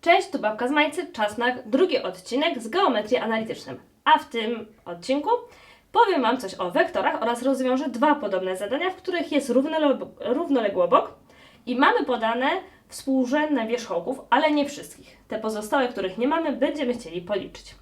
Cześć, tu Babka z Majcy, czas na drugi odcinek z geometrii analitycznym. A w tym odcinku powiem Wam coś o wektorach oraz rozwiążę dwa podobne zadania, w których jest równole- równoległy obok i mamy podane współrzędne wierzchołków, ale nie wszystkich. Te pozostałe, których nie mamy, będziemy chcieli policzyć.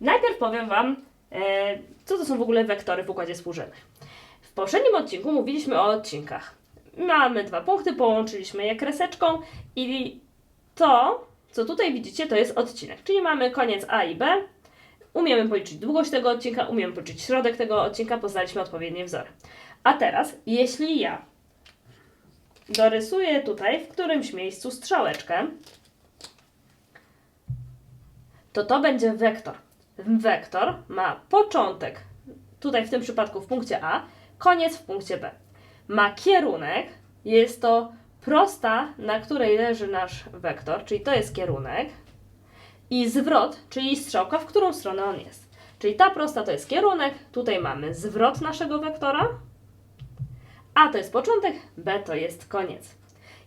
Najpierw powiem Wam, e, co to są w ogóle wektory w układzie współrzędnych. Poprzednim odcinku mówiliśmy o odcinkach. Mamy dwa punkty, połączyliśmy je kreseczką i to, co tutaj widzicie, to jest odcinek. Czyli mamy koniec A i B. Umiemy policzyć długość tego odcinka, umiemy policzyć środek tego odcinka, poznaliśmy odpowiednie wzory. A teraz, jeśli ja dorysuję tutaj w którymś miejscu strzałeczkę, to to będzie wektor. Wektor ma początek, tutaj w tym przypadku w punkcie A, koniec w punkcie B. Ma kierunek, jest to prosta, na której leży nasz wektor, czyli to jest kierunek, i zwrot, czyli strzałka, w którą stronę on jest. Czyli ta prosta to jest kierunek, tutaj mamy zwrot naszego wektora, A to jest początek, B to jest koniec.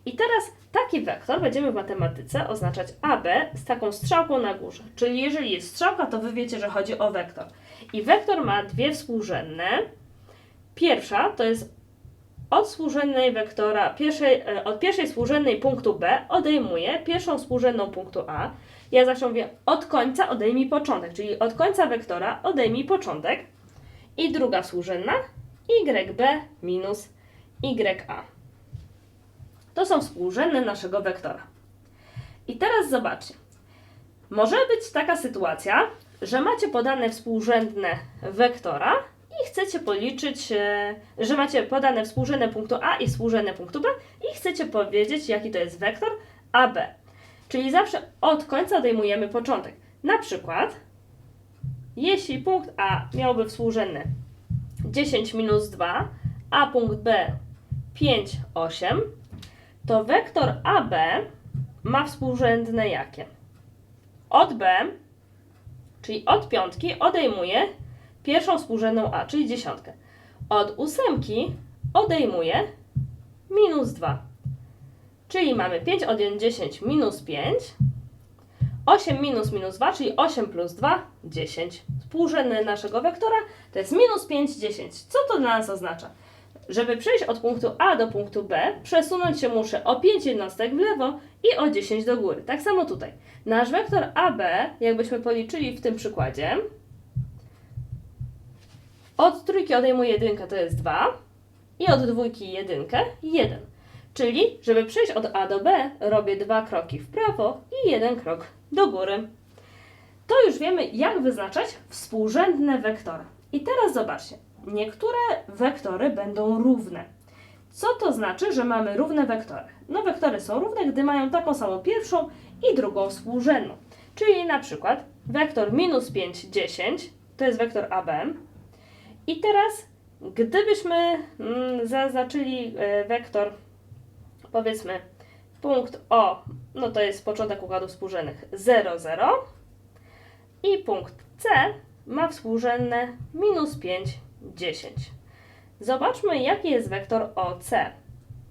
I teraz taki wektor będziemy w matematyce oznaczać AB z taką strzałką na górze. Czyli jeżeli jest strzałka, to wy wiecie, że chodzi o wektor. I wektor ma dwie współrzędne. Pierwsza to jest od współrzędnej wektora, pierwszej, e, od pierwszej współrzędnej punktu B odejmuję pierwszą współrzędną punktu A. Ja zawsze mówię od końca odejmij początek, czyli od końca wektora odejmij początek. I druga współrzędna YB minus YA. To są współrzędne naszego wektora. I teraz zobaczcie. Może być taka sytuacja, że macie podane współrzędne wektora i chcecie policzyć, e, że macie podane współrzędne punktu A i współrzędne punktu B i chcecie powiedzieć, jaki to jest wektor AB. Czyli zawsze od końca odejmujemy początek. Na przykład, jeśli punkt A miałby współrzędne 10 minus 2, a punkt B 5, 8, to wektor AB ma współrzędne jakie? Od B, czyli od piątki, odejmuje pierwszą współrzędną A, czyli dziesiątkę. Od ósemki odejmuje minus 2. Czyli mamy 5 odjąć 10 minus 5. 8 minus minus 2, czyli 8 plus 2, 10. Współrzędne naszego wektora to jest minus 5, 10. Co to dla nas oznacza? Żeby przejść od punktu A do punktu B, przesunąć się muszę o 5 jednostek w lewo i o 10 do góry. Tak samo tutaj. Nasz wektor AB, jakbyśmy policzyli w tym przykładzie, od trójki odejmuję jedynkę, to jest 2 i od dwójki jedynkę, 1. Czyli, żeby przejść od A do B, robię dwa kroki w prawo i jeden krok do góry. To już wiemy, jak wyznaczać współrzędne wektory. I teraz zobaczcie, niektóre wektory będą równe. Co to znaczy, że mamy równe wektory? No, wektory są równe, gdy mają taką samą pierwszą i drugą współrzędną. Czyli na przykład wektor minus 5, 10 to jest wektor AB. I teraz, gdybyśmy mm, zaznaczyli e, wektor, powiedzmy, punkt O, no to jest początek układu współrzędnych 0, 0 i punkt C ma współrzędne minus 5, 10. Zobaczmy, jaki jest wektor OC.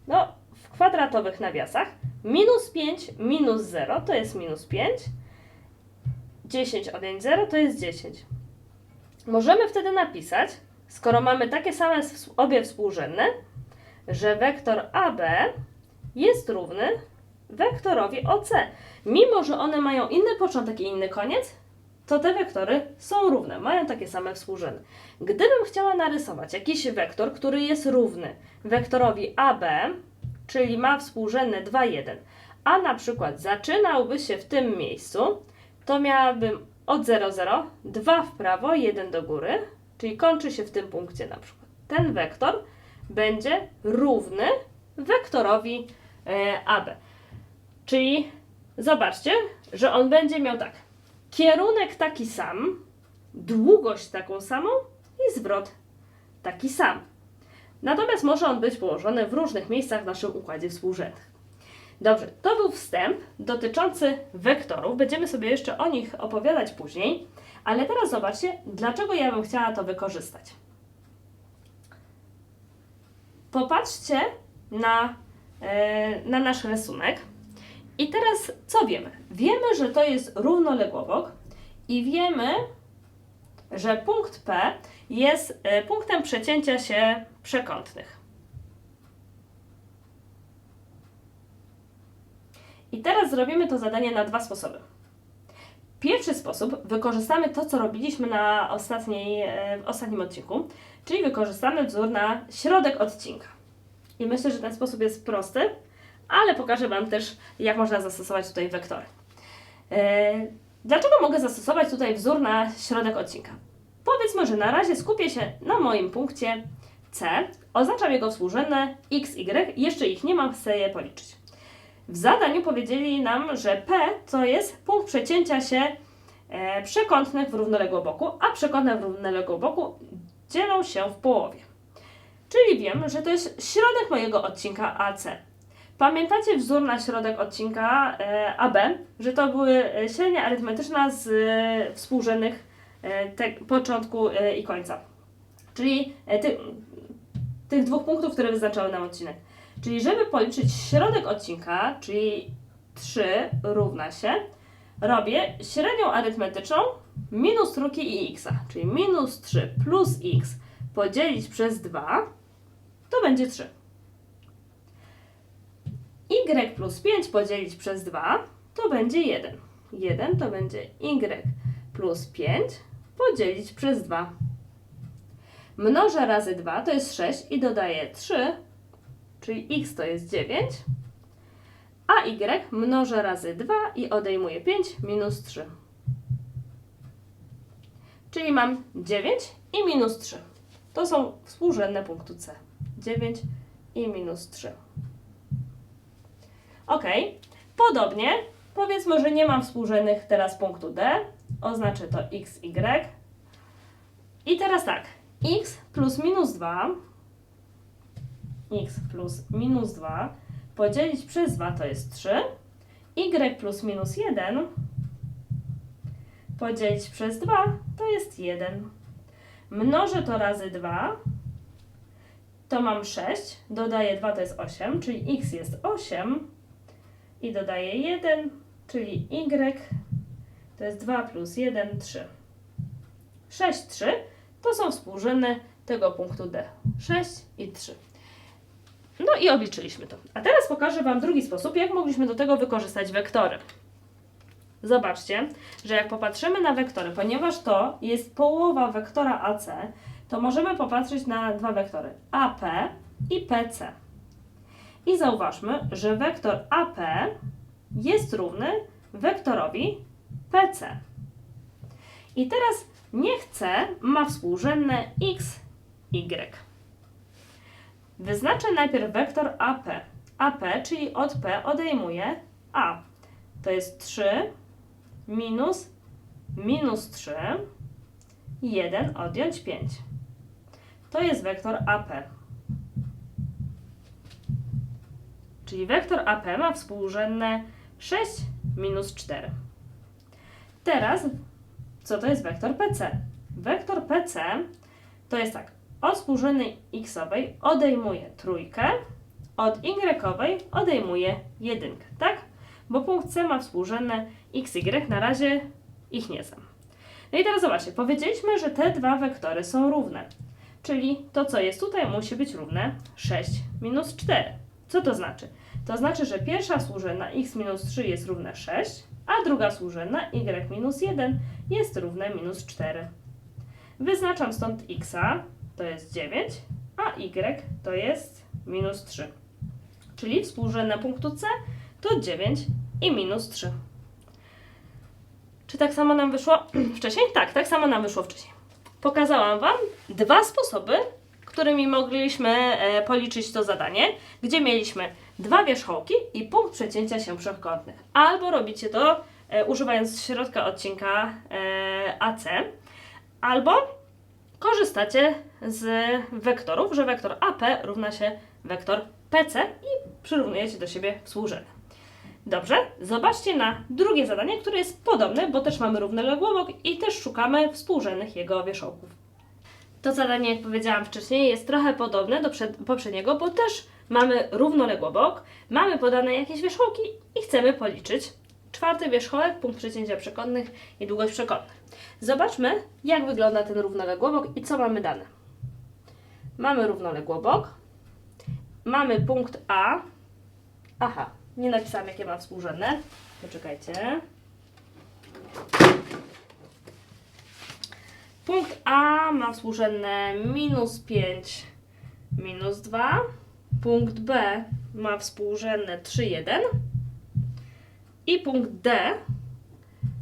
No, w kwadratowych nawiasach minus 5 minus 0 to jest minus 5, 10 odjąć 0 to jest 10. Możemy wtedy napisać, skoro mamy takie same obie współrzędne, że wektor AB jest równy wektorowi OC. Mimo, że one mają inny początek i inny koniec, to te wektory są równe, mają takie same współrzędne. Gdybym chciała narysować jakiś wektor, który jest równy wektorowi AB, czyli ma współrzędne 2, 1, a na przykład zaczynałby się w tym miejscu, to miałabym od 0, 0, 2 w prawo, 1 do góry, czyli kończy się w tym punkcie na przykład. Ten wektor będzie równy wektorowi e, AB. Czyli zobaczcie, że on będzie miał tak. Kierunek taki sam, długość taką samą i zwrot taki sam. Natomiast może on być położony w różnych miejscach w naszym układzie współrzędnych. Dobrze, to był wstęp dotyczący wektorów. Będziemy sobie jeszcze o nich opowiadać później, ale teraz zobaczcie, dlaczego ja bym chciała to wykorzystać. popatrzcie na, e, na nasz rysunek. I teraz co wiemy? Wiemy, że to jest równoległowok i wiemy, że punkt P jest e, punktem przecięcia się przekątnych. I teraz zrobimy to zadanie na dwa sposoby. Pierwszy sposób wykorzystamy to, co robiliśmy na ostatniej, e, w ostatnim odcinku, czyli wykorzystamy wzór na środek odcinka. I myślę, że ten sposób jest prosty, ale pokażę Wam też, jak można zastosować tutaj wektory. E, Dlaczego mogę zastosować tutaj wzór na środek odcinka? Powiedzmy, że na razie skupię się na moim punkcie C. Oznaczam jego współrzędne x, y. Jeszcze ich nie mam, chcę je policzyć. W zadaniu powiedzieli nam, że P to jest punkt przecięcia się e, przekątnych w równoległoboku, a przekątne w równoległoboku dzielą się w połowie. Czyli wiem, że to jest środek mojego odcinka AC. Pamiętacie wzór na środek odcinka e, AB, że to były e, średnia arytmetyczna z współrzędnych początku i końca. Czyli ty, tych dwóch punktów, które wyznaczały nam odcinek. Czyli żeby policzyć środek odcinka, czyli 3 równa się, robię średnią arytmetyczną minus trójki i x, czyli minus 3 plus x podzielić przez 2, to będzie 3. y plus 5 podzielić przez 2, to będzie 1. 1 to będzie y plus 5 podzielić przez 2. Mnożę razy 2 to jest 6 i dodaję 3, czyli x to jest 9, a y mnożę razy 2 i odejmuję 5 minus 3. Czyli mam 9 i minus 3. To są współrzędne punktu C. 9 i minus 3. Ok. Podobnie, powiedzmy, że nie mam współrzędnych teraz punktu D. Oznaczę to x, y. I teraz tak. x plus minus 2 x plus minus 2 podzielić przez 2 to jest 3. y plus minus 1 podzielić przez 2 to jest 1. Mnożę to razy 2, to mam 6, dodaję 2 to jest 8, czyli x jest 8 i dodaję 1, czyli y to jest 2 plus 1, 3. 6, 3 to są współrzędne tego punktu D. 6 i 3. No i obliczyliśmy to. A teraz pokażę Wam drugi sposób, jak mogliśmy do tego wykorzystać wektory. Zobaczcie, że jak popatrzymy na wektory, ponieważ to jest połowa wektora AC, to możemy popatrzeć na dwa wektory AP i PC. I zauważmy, że wektor AP jest równy wektorowi PC. I teraz niech C ma współrzędne x, y. Wyznaczę najpierw wektor AP. AP, czyli od P odejmuję A. To jest 3 minus minus 3, 1 odjąć 5. To jest wektor AP. Czyli wektor AP ma współrzędne 6 minus 4. Teraz, co to jest wektor PC? Wektor PC to jest tak, od współrzędnej xowej odejmuję trójkę, od y odejmuję jedynkę, tak? Bo punkt C ma współrzędne xy, na razie ich nie znam. No i teraz zobaczcie, powiedzieliśmy, że te dwa wektory są równe. Czyli to, co jest tutaj, musi być równe 6 minus 4. Co to znaczy? To znaczy, że pierwsza współrzędna x minus 3 jest równa 6, a druga współrzędna y minus 1 jest równa minus 4. Wyznaczam stąd x, to jest 9, a y to jest minus 3. Czyli współrzędne punktu C to 9 i minus 3. Czy tak samo nam wyszło wcześniej? Tak, tak samo nam wyszło wcześniej. Pokazałam Wam dwa sposoby, którymi mogliśmy e, policzyć to zadanie, gdzie mieliśmy dwa wierzchołki i punkt przecięcia się przekątnych. Albo robicie to e, używając środka odcinka e, AC, albo korzystacie z wektorów, że wektor AP równa się wektor PC i przyrównujecie do siebie współrzędne. Dobrze, zobaczcie na drugie zadanie, które jest podobne, bo też mamy równoległowok i też szukamy współrzędnych jego wierzchołków. To zadanie, jak powiedziałam wcześniej, jest trochę podobne do przed, poprzedniego, bo też mamy równoległobok, mamy podane jakieś wierzchołki i chcemy policzyć czwarty wierzchołek, punkt przecięcia przekątnych i długość przekątnych. Zobaczmy, jak wygląda ten równoległobok i co mamy dane. Mamy równoległobok, mamy punkt A. Aha, nie napisałam, jakie ma współrzędne. Poczekajcie. Punkt A ma współrzędne minus 5, minus 2. Punkt B ma współrzędne 3, 1. I punkt D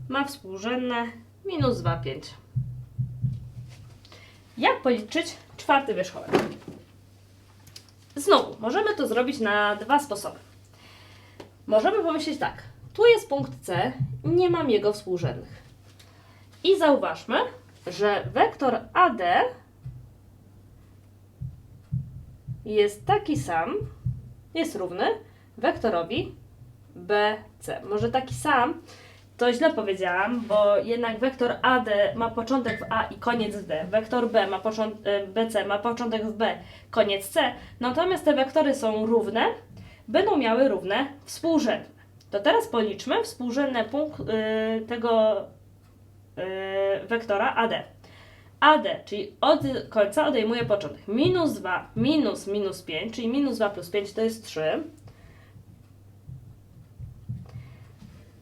ma współrzędne minus 2, 5. Jak policzyć czwarty wierzchołek? Znowu, możemy to zrobić na dwa sposoby. Możemy pomyśleć tak. Tu jest punkt C, nie mam jego współrzędnych. I zauważmy, że wektor AD jest taki sam, jest równy wektorowi BC. Może taki sam, to źle powiedziałam, bo jednak wektor AD ma początek w A i koniec w D. Wektor B ma e, BC ma początek w B, koniec C. Natomiast te wektory są równe, będą miały równe współrzędne. To teraz policzmy współrzędne punkt y, tego y, wektora AD. AD, czyli od końca odejmuję początek. Minus 2 minus minus 5, czyli minus 2 plus 5 to jest 3.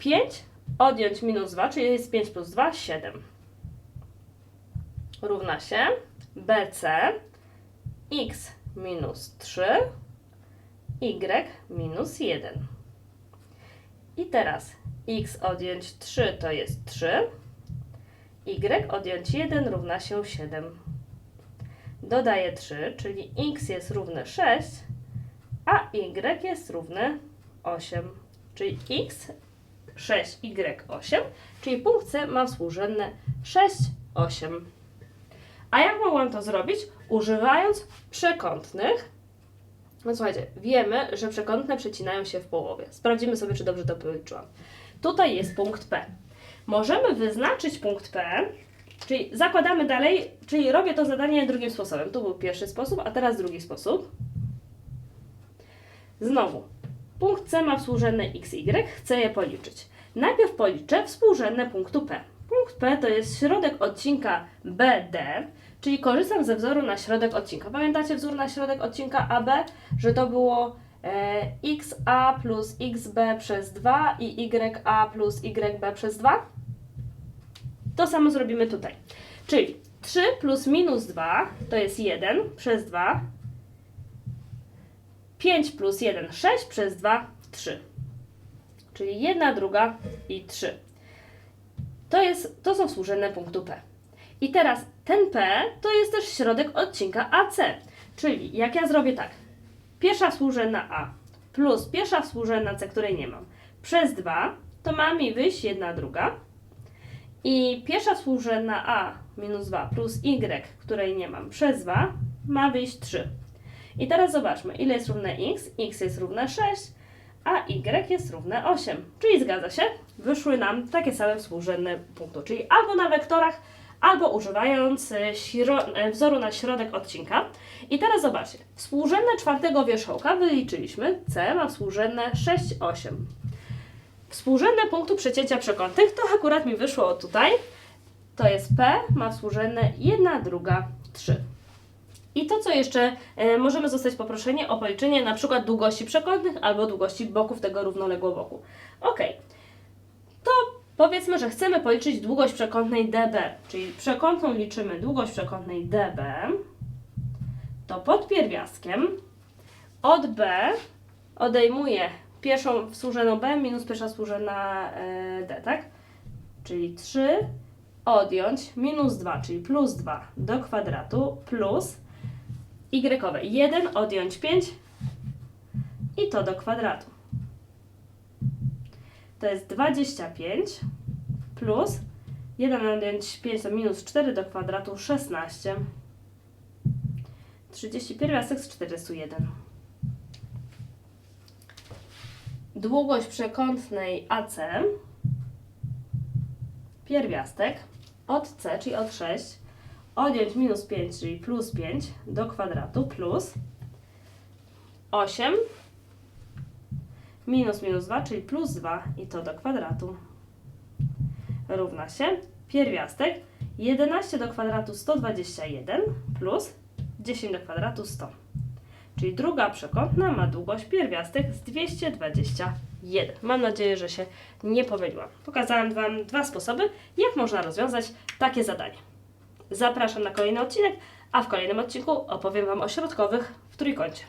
5 odjąć minus 2, czyli jest 5 plus 2, 7. Równa się BC x minus 3 y minus 1. I teraz x odjąć 3 to jest 3, y odjąć 1 równa się 7. Dodaję 3, czyli x jest równe 6, a y jest równe 8. Czyli x 6y8, czyli punkt C ma współrzędne 6, 8. A jak mogłam to zrobić? Używając przekątnych. No słuchajcie, wiemy, że przekątne przecinają się w połowie. Sprawdzimy sobie, czy dobrze to policzyłam. Tutaj jest punkt P. Możemy wyznaczyć punkt P, czyli zakładamy dalej, czyli robię to zadanie drugim sposobem. Tu był pierwszy sposób, a teraz drugi sposób. Znowu, punkt C ma współrzędne x, y, chcę je policzyć. Najpierw policzę współrzędne punktu P. Punkt P to jest środek odcinka BD, czyli korzystam ze wzoru na środek odcinka. Pamiętacie wzór na środek odcinka AB, że to było e, xa plus xb przez 2 i ya plus yb przez 2? To samo zrobimy tutaj. Czyli 3 plus minus 2 to jest 1 przez 2. 5 plus 1, 6 przez 2, 3. Czyli 1, druga i 3. To, jest, to są współrzędne punktu P. I teraz ten P to jest też środek odcinka AC. Czyli jak ja zrobię tak. Pierwsza współrzędna A plus pierwsza współrzędna C, której nie mam, przez 2, to ma mi wyjść jedna druga. I pierwsza współrzędna A minus 2 plus Y, której nie mam, przez 2 ma wyjść 3. I teraz zobaczmy, ile jest równe x. x jest równe 6, a y jest równe 8. Czyli zgadza się, wyszły nam takie same współrzędne punkty. Czyli albo na wektorach, albo używając e, e, wzoru na środek odcinka. I teraz zobaczcie, współrzędne czwartego wierzchołka wyliczyliśmy. C ma współrzędne 6, 8. Współrzędne punktu przecięcia przekątnych to akurat mi wyszło tutaj. To jest P, ma współrzędne 1, druga, 3. I to, co jeszcze e, możemy zostać poproszeni o policzenie na przykład długości przekątnych albo długości boków tego równoległoboku. Ok, to powiedzmy, że chcemy policzyć długość przekątnej DB, czyli przekątną liczymy długość przekątnej DB, to pod pierwiastkiem od B odejmuję pierwszą współrzędną B minus pierwsza współrzędna e, D, tak? Czyli 3 odjąć minus 2, czyli plus 2 do kwadratu plus y. 1 odjąć 5 i to do kwadratu. To jest 25 plus 1 odjąć 5 to minus 4 do kwadratu 16. 30 pierwiastek z 401. Długość przekątnej AC pierwiastek od C, czyli od 6, odjąć minus 5, czyli plus 5 do kwadratu plus 8 minus minus 2, czyli plus 2 i to do kwadratu równa się pierwiastek 11 do kwadratu 121 plus 10 do kwadratu 100. Czyli druga przekątna ma długość pierwiastek z 221. Mam nadzieję, że się nie pomyliłam. Pokazałam Wam dwa sposoby, jak można rozwiązać takie zadanie. Zapraszam na kolejny odcinek, a w kolejnym odcinku opowiem Wam o środkowych w trójkącie.